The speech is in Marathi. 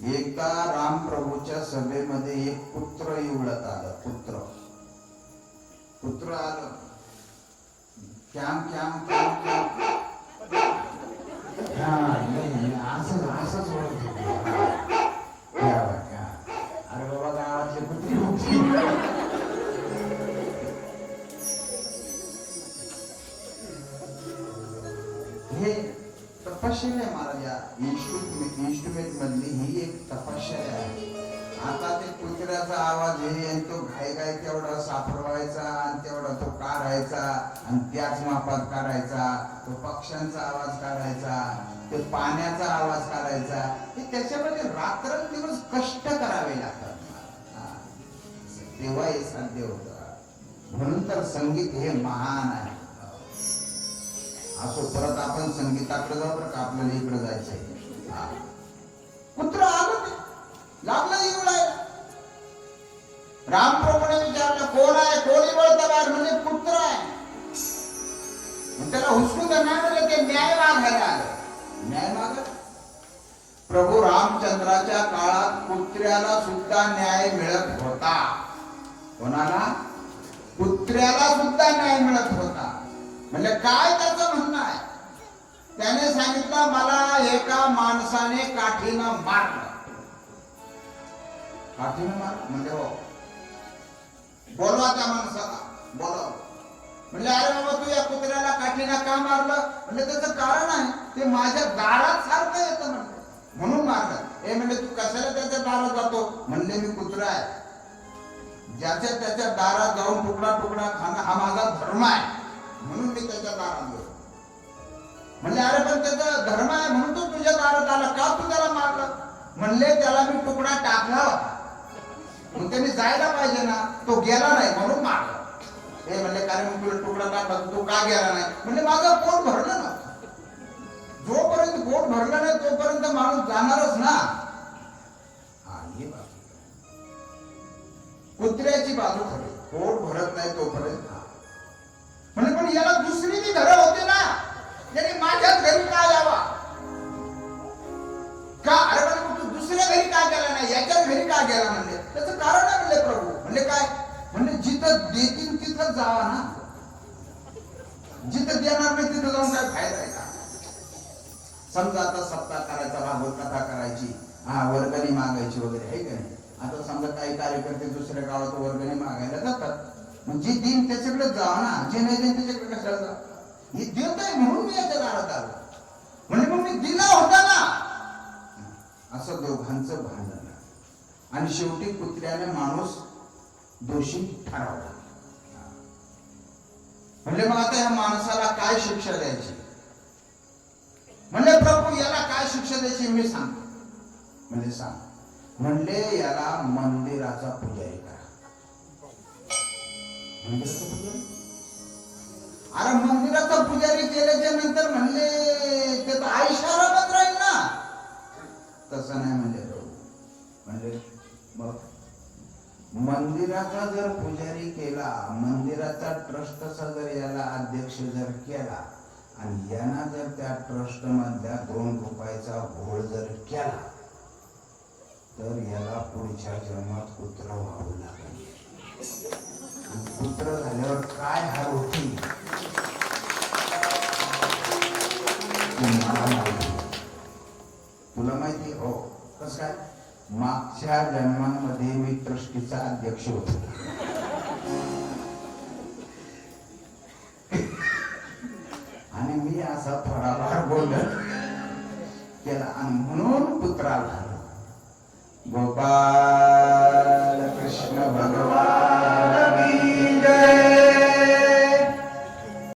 एका रामप्रभूच्या सभेमध्ये एक पुत्र निवडत आलं पुत्र. पुत्र आलं. कॅम कॅम कॅम कॅम हा नाही असं असंच अरे बाबा गावातले कुत्री होती. हे तपश्चर्या आहे महाराज इन्स्ट्रुमेंट इन्स्ट्रुमेंट मधली ही एक तपश्चर्या आहे. आता ते कुत्र्याचा आवाज हे आणि तो घाई घाई तेवढा सापडवायचा आणि तेवढा तो काढायचा आणि त्याच मापात काढायचा. तो पक्ष्यांचा आवाज काढायचा ते पाण्याचा आवाज काढायचा. हे त्याच्यामध्ये रात्रंदिवस कष्ट करावे लागतात हा. तेव्हा हे साध्य होतं. म्हणून तर संगीत हे महान आहे. असो परत आपण संगीताकडे जाऊ बरं का आपल्याला इकडे जायचंय. कुत्र आलं ते? लागलं इवळाय रामप्रभूने विचारलं कोण आहे? कोणी वळता बाहेर? म्हणजे कुत्र आहे. त्याला हुसकून तर नाही म्हणजे ते न्याय मागायला आलं. न्याय मागत प्रभू रामचंद्राच्या काळात कुत्र्याला सुद्धा न्याय मिळत होता. कोणाला? कुत्र्याला सुद्धा न्याय मिळत होता. म्हणजे काय त्याचं म्हणणं आहे? त्याने सांगितलं मला एका माणसाने काठीनं मारलं. काठीनं मार म्हणजे हो. बोलवा त्या माणसाला. बोलव. म्हणजे अरे बाबा तू या कुत्र्याला काठीनं का मारलं? म्हणजे त्याचं कारण आहे ते माझ्या दारात सारखं येतं म्हणलं. म्हणून मारलं. हे म्हणजे तू कशाला त्याच्या दारात जातो? म्हणले मी कुत्रा आहे. ज्याच्या त्याच्या दारात जाऊन तुकडा तुकडा खाणं हा माझा धर्म आहे. म्हणून मी त्याच्या दारात गेलो. म्हणले अरे पण त्याचा धर्म आहे म्हणून तो तुझ्या दारात आला. का तू त्याला मारलं? म्हणले त्याला मी तुकडा टाकला होता. मग त्यांनी जायला पाहिजे ना तो गेला नाही म्हणून मारला. हे म्हणले कारण मग तुला तुकडा टाकला तू तो का गेला नाही? म्हणजे माझं पोट भरलं ना. जोपर्यंत पोट भरलं नाही तोपर्यंत माणूस जाणारच ना. कुत्र्याची बाजू खरी. पोट भरत नाही तोपर्यंत. का? अरे मला मग तू दुसऱ्या घरी का गेला नाही? याच्याच घरी का गेला म्हणले? त्याचं कारण आहे म्हणले प्रभू? म्हणजे काय? म्हणजे जिथं देतील तिथं जावा ना. जिथं देणार नाही तिथं जाऊन काय फायदा आहे का? समजा आता सप्ताह करायचा भागवत कथा करायची. हा वर्गणी मागायची वगैरे आहे का नाही? आता समजा काही कार्यकर्ते दुसऱ्या गावात वर्गणी मागायला जातात. मग जे दिन त्याच्याकडे जा ना. जे नाही देईन त्याच्याकडे कशाला जा हे देत आहे म्हणून मी याच्या दारात आलो. म्हणजे मग मी दिला होता ना असं दोघांचं भांडण आहे. आणि शेवटी कुत्र्याने माणूस दोषी ठरवला. म्हणजे मग आता या माणसाला काय शिक्षा द्यायची? म्हणजे प्रभू याला काय शिक्षा द्यायची मी सांगतो. म्हणजे सांग. म्हणले याला मंदिराचा पुजारी करा. मंदिराचा पुजारी? अरे मंदिराचा पुजारी केल्याच्यानंतर मंदिराचा जर पुजारी केला मंदिराचा ट्रस्टचा जर याला अध्यक्ष जर केला आणि यांना जर त्या ट्रस्ट मधल्या दोन रुपयाचा घोळ जर केला तर याला पुढच्या जन्मात कुत्र व्हावं लागेल. आणि कुत्र झाल्यावर काय हार होती तुम्हाला माहिती. तुला माहिती? हो. कस काय? मागच्या जन्मामध्ये मी ट्रस्टीचा अध्यक्ष होतो. आणि मी असा थोडाफार बोलत केला आणि म्हणून पुत्राला गोपाळ!